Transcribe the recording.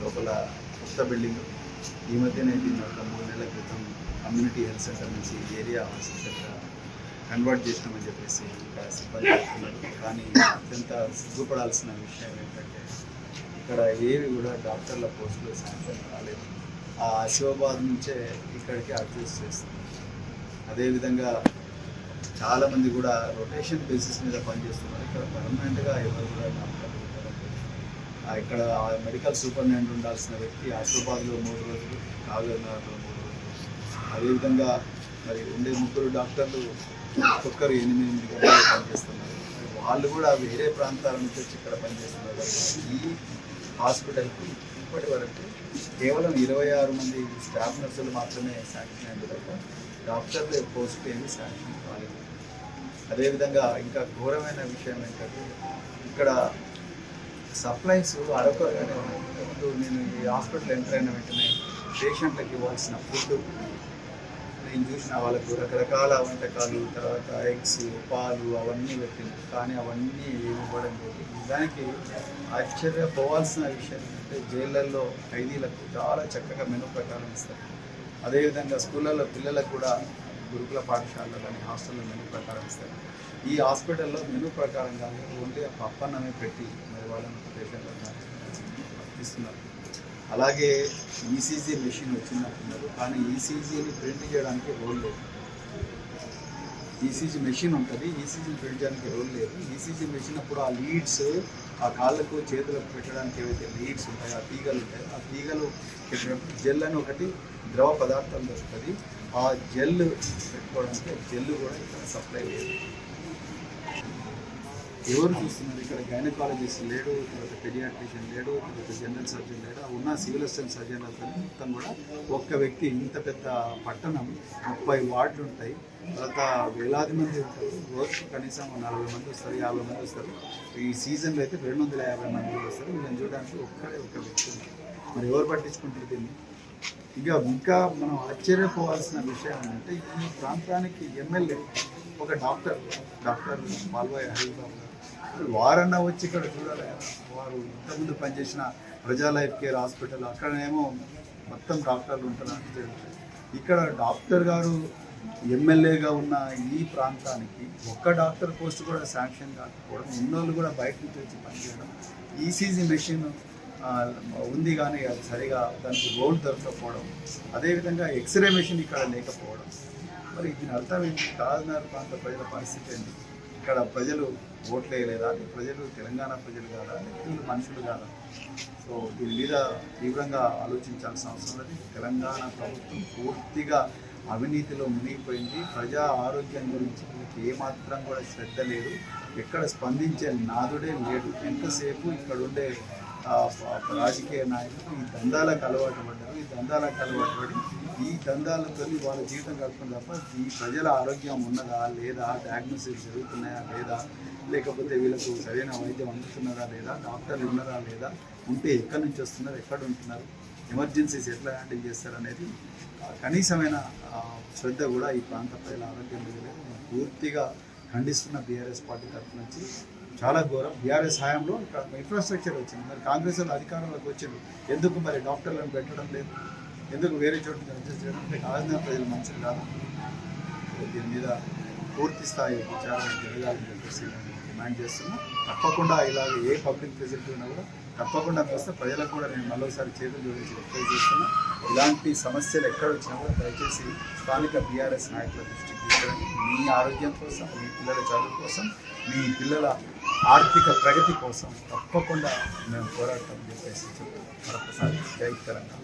లోపల కొత్త బిల్డింగ్. ఈ మధ్యనే దీన్ని ఒక మూడు నెలల క్రితం కమ్యూనిటీ హెల్త్ సెంటర్ నుంచి ఏరియా హాస్పిటల్గా కన్వర్ట్ చేసినామని చెప్పేసి ఇక్కడ సిబ్బంది చెప్తున్నారు. కానీ అత్యంత సిగ్గుపడాల్సిన విషయం ఏంటంటే ఇక్కడ ఏవి కూడా డాక్టర్ల పోస్టులు శాంక్షన్ రాలేదు ఆ ఆసిఫాబాద్ నుంచే ఇక్కడికి అడ్జస్ట్ చేస్తుంది అదేవిధంగా చాలామంది కూడా రొటేషన్ బేసిస్ మీద పనిచేస్తున్నారు. ఇక్కడ పర్మనెంట్గా ఎవరు కూడా డాక్టర్లు ఇక్కడ మెడికల్ సూపరింటెండెంట్ ఉండాల్సిన వ్యక్తి ఆసిఫాబాద్లో మూడు రోజులు కాగజ్నగర్లో మూడు రోజులు. అదేవిధంగా మరి ఉండే ముగ్గురు డాక్టర్లు ఒక్కొక్కరు ఎనిమిది ఎనిమిది గంటలు పనిచేస్తున్నారు. వాళ్ళు కూడా వేరే ప్రాంతాల నుంచి వచ్చి ఇక్కడ పనిచేస్తున్నారు. ఈ హాస్పిటల్కి ఇప్పటి వరకు కేవలం ఇరవై ఆరు మంది స్టాఫ్ నర్సులు మాత్రమే శాంక్షన్ అయింది తప్ప డాక్టర్ల పోస్ట్ ఏమీ శాంక్షన్ కాలేదు. అదేవిధంగా ఇంకా ఘోరమైన విషయం ఏంటంటే ఇక్కడ సప్లైస్ అడగగానే ఉన్నాయి ముందు నేను ఈ హాస్పిటల్ ఎంటర్ అయిన వెంటనే పేషెంట్లకు ఇవ్వాల్సిన ఫుడ్ నేను చూసిన వాళ్ళకు రకరకాల వంటకాలు తర్వాత ఎగ్స్ పాలు అవన్నీ పెట్టింది. కానీ అవన్నీ ఏమి ఇవ్వడం లేదు. దానికి ఆశ్చర్యపోవాల్సిన విషయం ఏంటంటే జైళ్ళల్లో ఖైదీలకు చాలా చక్కగా మెను ప్రకారం ఇస్తారు. అదేవిధంగా స్కూళ్ళల్లో పిల్లలకు కూడా గురుకుల పాఠశాలలో కానీ హాస్టల్లో మెను ప్రకారం ఇస్తారు. ఈ హాస్పిటల్లో మెను ప్రకారం కానీ ఓన్లీ పప్పన్నమే పెట్టి వాళ్ళని పేషెంట్లను ఇస్తున్నారు. అలాగే ఈసీజీ మెషిన్ వచ్చిందంటున్నారు. కానీ ఈసీజీని ప్రింట్ చేయడానికి రోల్ లేదు. ఈసీజీ మెషిన్ ఉంటుంది. ఈసీజీ ప్రింట్ చేయడానికి రోల్ లేదు. ఈసీజీ మెషిన్ అప్పుడు ఆ లీడ్స్ ఆ కాళ్ళకు చేతులకు పెట్టడానికి ఏవైతే లీడ్స్ ఉంటాయో ఆ తీగలు ఉంటాయో ఆ తీగలు జెల్ అని ఒకటి ద్రవ పదార్థం దొరుకుతుంది. ఆ జెల్ పెట్టుకోవడానికి జెల్ కూడా ఇక్కడ సప్లై లేదు ఎవరు చూస్తున్నారు ఇక్కడ? గైనకాలజిస్ట్ లేడు తర్వాత పెడియాట్రిషియన్ లేడు తర్వాత జనరల్ సర్జన్ లేడు. ఉన్న సివిల్ అసిస్టెంట్ సర్జన్లతో మొత్తం కూడా ఒక్క వ్యక్తి. ఇంత పెద్ద పట్టణం ముప్పై వార్డులు ఉంటాయి. తర్వాత వేలాది మంది ఉంటారు. రోజుకు కనీసం నలభై మంది వస్తారు యాభై మంది వస్తారు. ఈ సీజన్లో అయితే రెండు వందల యాభై మంది వస్తారు. వీళ్ళని చూడడానికి ఒక్కడే ఒక వ్యక్తి మరి ఎవరు పట్టించుకుంటారు దీన్ని? ఇక ఇంకా మనం ఆశ్చర్యపోవాల్సిన విషయం ఏంటంటే ఈ ప్రాంతానికి ఎమ్మెల్యే ఒక డాక్టర్ డాక్టర్ పాల్వాయి హరిబాబు గారు. వారన్నా వచ్చి ఇక్కడ చూడాలి. వారు ఇంతకుముందు పనిచేసిన ప్రజా లైఫ్ కేర్ హాస్పిటల్ అక్కడనేమో మొత్తం డాక్టర్లు ఉంటున్నారు. ఇక్కడ డాక్టర్ గారు ఎమ్మెల్యేగా ఉన్న ఈ ప్రాంతానికి ఒక్క డాక్టర్ పోస్ట్ కూడా శాంక్షన్ కాకపోవడం ఉన్నోళ్ళు కూడా బయట నుంచి వచ్చి పనిచేయడం ఈసీజీ మెషిన్ ఉంది కానీ అది సరిగా దానికి రోడ్ దొరకకపోవడం అదేవిధంగా ఎక్స్రే మెషిన్ ఇక్కడ లేకపోవడం. మరి దీని అర్థం ఏంటి? కాకినాడ ప్రాంత ప్రజల పరిస్థితి ఏంటి? ఇక్కడ ప్రజలు ఓట్లు వేయలేదా? ప్రజలు తెలంగాణ ప్రజలు కాదా? వీళ్ళు మనుషులు కాదా? సో దీని మీద తీవ్రంగా ఆలోచించాల్సిన అవసరం ఉంది తెలంగాణ ప్రభుత్వం పూర్తిగా అవినీతిలో మునిగిపోయింది. ప్రజా ఆరోగ్యం గురించి వీళ్ళకి ఏమాత్రం కూడా శ్రద్ధ లేదు. ఎక్కడ స్పందించే నాదుడే లేడు. ఎంతసేపు ఇక్కడ ఉండే రాజకీయ నాయకులు ఈ దందాలకు అలవాటు పడ్డారు. ఈ దందాలకు అలవాటు పడి ఈ దందాలతో వాళ్ళ జీవితం గడుపుతుంది తప్ప ఈ ప్రజల ఆరోగ్యం ఉన్నదా? లేదా డయాగ్నోసిస్ జరుగుతున్నాయా? లేదా లేకపోతే వీళ్ళకు సరైన వైద్యం అందుతున్నారా? లేదా డాక్టర్లు ఉన్నారా? లేదా ఉంటే ఎక్కడి నుంచి వస్తున్నారు? ఎక్కడ ఉంటున్నారు? ఎమర్జెన్సీస్ ఎట్లా హ్యాండిల్ చేస్తారు అనేది కనీసమైన శ్రద్ధ కూడా ఈ ప్రాంత ప్రజల ఆరోగ్యం మీద లేదు పూర్తిగా ఖండిస్తున్న బీఆర్ఎస్ పార్టీ తరఫు నుంచి చాలా ఘోరం. బీఆర్ఎస్ హయాంలో ఇక్కడ ఇన్ఫ్రాస్ట్రక్చర్ వచ్చింది. మరి కాంగ్రెస్ వాళ్ళు అధికారంలోకి వచ్చింది ఎందుకు మరి డాక్టర్లను పెట్టడం లేదు? ఎందుకు వేరే చోట అడ్జస్ట్ చేయడం? అంటే ప్రజలు మంచిది కాదు. దీని మీద పూర్తి స్థాయి విచారణ జరగాలని చెప్పేసి డిమాండ్ చేస్తున్నా. తప్పకుండా ఇలాగ ఏ పబ్లిక్ ఫెసిలిటీ ఉన్నా కూడా తప్పకుండా వస్తే ప్రజలకు కూడా నేను మరోసారి చేతులు జోడించి రిక్వెస్ట్ చేస్తున్నా. ఇలాంటి సమస్యలు ఎక్కడ వచ్చినా కూడా దయచేసి స్థానిక బీఆర్ఎస్ నాయకుల దృష్టికి తీసుకురండి. మీ ఆరోగ్యం కోసం మీ పిల్లల చదువు కోసం మీ పిల్లల ఆర్థిక ప్రగతి కోసం తప్పకుండా మేము పోరాటం చెప్పేసి మరొకసారి జై తెలంగాణ.